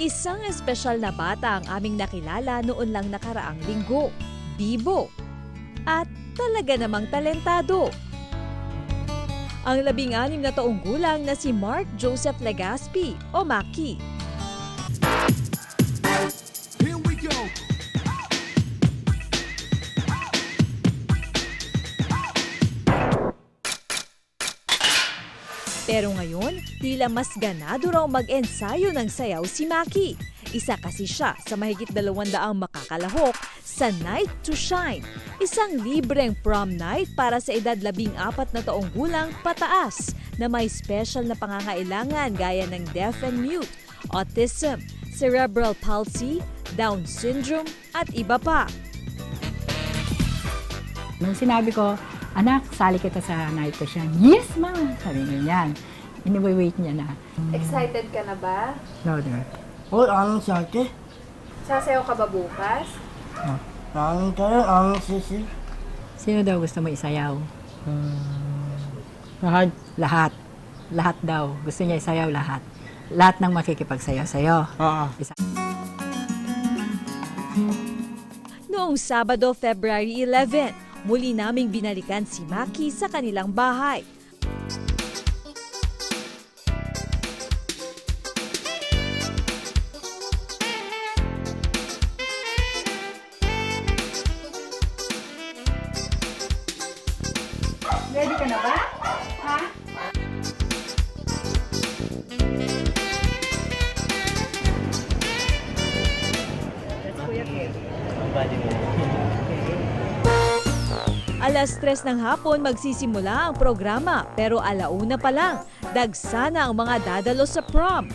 Isang espesyal na bata ang aming nakilala noon lang nakaraang linggo. Bibo. At talaga namang talentado. Ang labing-anim na taong gulang na si Mark Joseph Legaspi o Maki. Pero ngayon, tila mas ganado raw mag-ensayo ng sayaw si Maki. Isa kasi siya sa mahigit dalawandaang makakalahok sa Night to Shine, isang libreng prom night para sa edad labing apat na taong gulang pataas na may special na pangangailangan gaya ng deaf and mute, autism, cerebral palsy, Down syndrome at iba pa. Nung sinabi ko, anak, sali kita sa night to shine. Yes, ma! Sabi niya yan. Iniwait niya na. Excited ka na ba? Louder. Uy, ang sate. Sasayaw ka ba bukas? Ang tayo, ang sisi. Sino daw gusto mo isayaw? Lahat. Lahat. Lahat daw. Gusto niya isayaw lahat. Lahat ng makikipagsayaw sa'yo. Oo. Isa. Noong Sabado, February 11, muli naming binalikan si Maki sa kanilang bahay. Ready ka na ba? Alas 3 ng hapon magsisimula ang programa pero alauna pa lang, dagsana ang mga dadalo sa prom.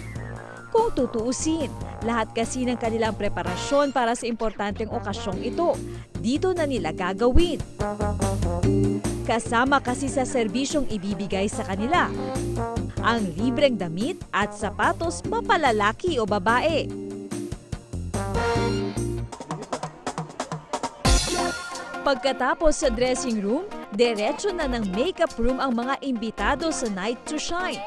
Kung tutuusin, lahat kasi ng kanilang preparasyon para sa importanteng okasyong ito, dito na nila gagawin. Kasama kasi sa serbisyong ibibigay sa kanila, ang libreng damit at sapatos mapalalaki o babae. Pagkatapos sa dressing room, diretso na ng makeup room ang mga imbitado sa Night to Shine.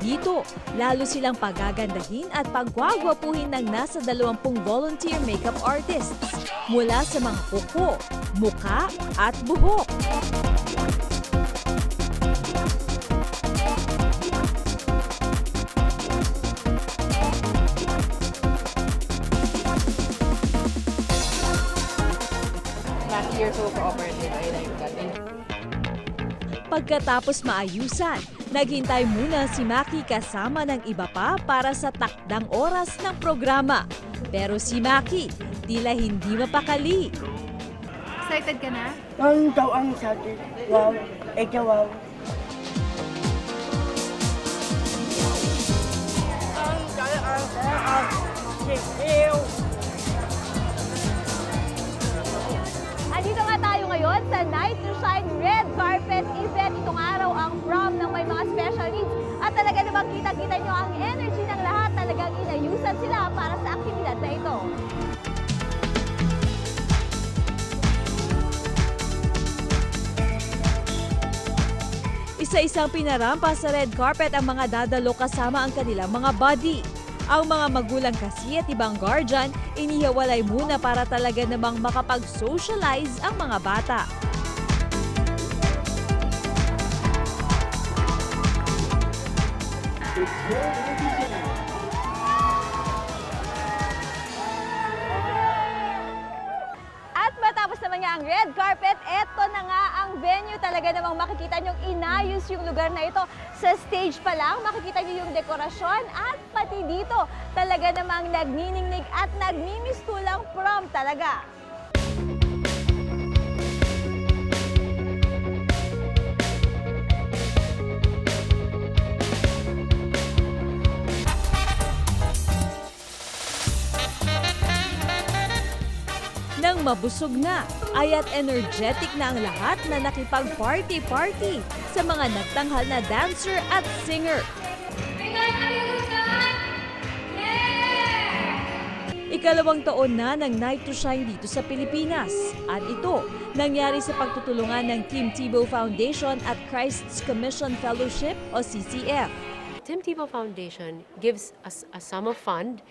Dito, lalo silang pagagandahin at pagwagwapuhin ng nasa 20 volunteer makeup artists mula sa mga kuko, muka at buhok. Pagkatapos maayusan, naghintay muna si Maki kasama ng iba pa para sa takdang oras ng programa. Pero si Maki, tila hindi mapakali. Excited ka na? Ang tao, ang sate. Wow. Ikaw, wow. Mga special needs. At talaga namang kita-kita nyo ang energy ng lahat. Talagang inayusan sila para sa aktibidad na ito. Isa-isang pinarampa sa red carpet ang mga dadalo kasama ang kanilang mga body. Ang mga magulang kasi at ibang guardian, inihiwalay muna para talaga namang makapag-socialize ang mga bata. At matapos naman nga ang red carpet, eto na nga ang venue. Talaga namang makikita nyo inayos yung lugar na ito. Sa stage pa lang, makikita nyo yung dekorasyon at pati dito. Talaga namang nagniningnig at nagmimistulang prom talaga. Nang mabusog na, aya't energetic na ang lahat na nakipag-party-party sa mga nagtanghal na dancer at singer. Ikalawang taon na ng Night to Shine dito sa Pilipinas. At ito, nangyari sa pagtutulungan ng Team Tebow Foundation at Christ's Commission Fellowship o CCF. Tim Tebow Foundation gives us a sum of fund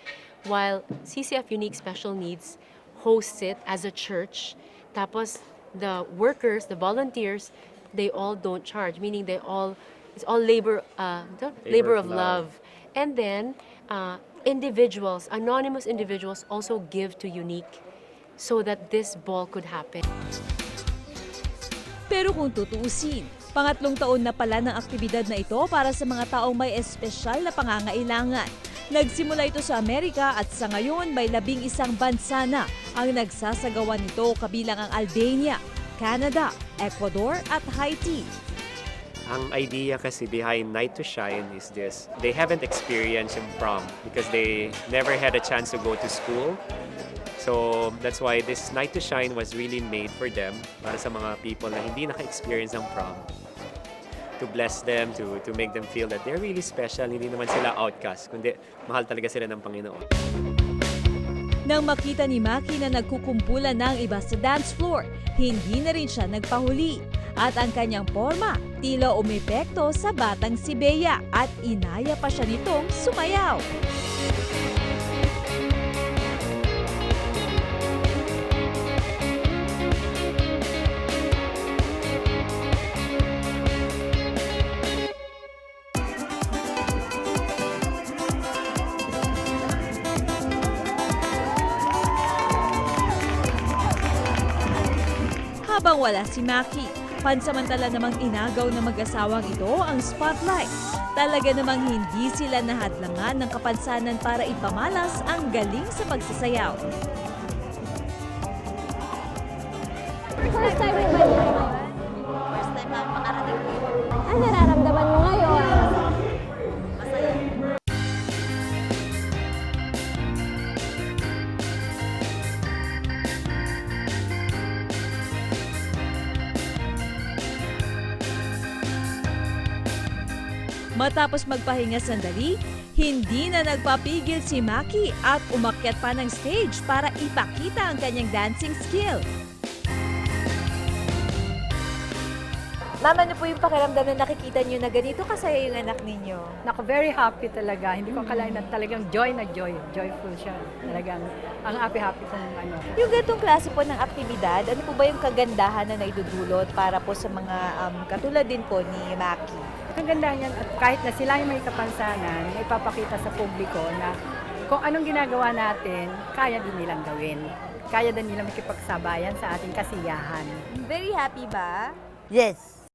while CCF Unique Special Needs hosts it as a church. Tapos the workers, the volunteers, they all don't charge, meaning they all it's all labor uh, the labor, of love. And then uh, individuals, anonymous individuals also give to Unique so that this ball could happen. Pero kung tutuusin, pangatlong taon na pala ng aktibidad na ito para sa mga taong may espesyal na pangangailangan. Nagsimula ito sa Amerika at sa ngayon may labing isang bansa na ang nagsasagawa nito kabilang ang Albania, Canada, Ecuador at Haiti. Ang idea kasi behind Night to Shine is this. They haven't experienced yung prom because they never had a chance to go to school. So that's why this Night to Shine was really made for them, para sa mga people na hindi naka-experience ng prom. To bless them, to, to make them feel that they're really special, hindi naman sila outcast, kundi mahal talaga sila ng Panginoon. Nang makita ni Maki na nagkukumpulan ng iba sa dance floor, hindi na rin siya nagpahuli. At ang kanyang forma, tila umepekto sa batang si Bea at inaya pa siya nitong sumayaw. Habang wala si Maki, pansamantala namang inagaw ng mag-asawang ito ang spotlight. Talaga namang hindi sila nahadlangan ng kapansanan para ipamalas ang galing sa pagsasayaw. First time niyo ngayon? First time namin makarating dito. Ano nararamdaman mo Matapos magpahinga sandali, hindi na nagpapigil si Maki at umakyat pa ng stage para ipakita ang kanyang dancing skill. Mama, ano po yung pakiramdam na nakikita niyo na ganito kasaya yung anak ninyo? Naku, very happy talaga. Hindi ko akalain na talagang joy na joy. Joyful siya. Talagang ang happy-happy kong ano. Yung ganitong klase po ng aktibidad, ano po ba yung kagandahan na naidudulot para po sa mga um, katulad din po ni Maki? Ang ganda niyan, at kahit na sila yung may kapansanan, may ipapakita sa publiko na kung anong ginagawa natin, kaya din nilang gawin. Kaya din nilang makipagsabayan sa ating kasiyahan. Very happy ba? Yes.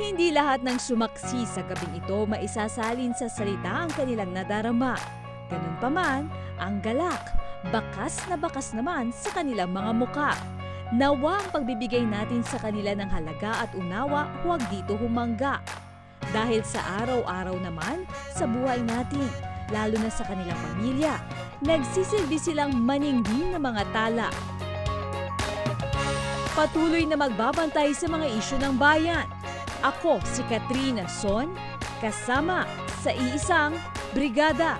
Hindi lahat ng sumaksi sa gabing ito maisasalin sa salita ang kanilang nadarama. Ganun pa man, ang galak, bakas na bakas naman sa kanilang mga muka. Nawa ang pagbibigay natin sa kanila ng halaga at unawa huwag dito humangga. Dahil sa araw-araw naman, sa buhay natin, lalo na sa kanilang pamilya, nagsisilbi silang maningning na mga tala. Patuloy na magbabantay sa mga isyu ng bayan. Ako si Katrina Son, kasama sa iisang brigada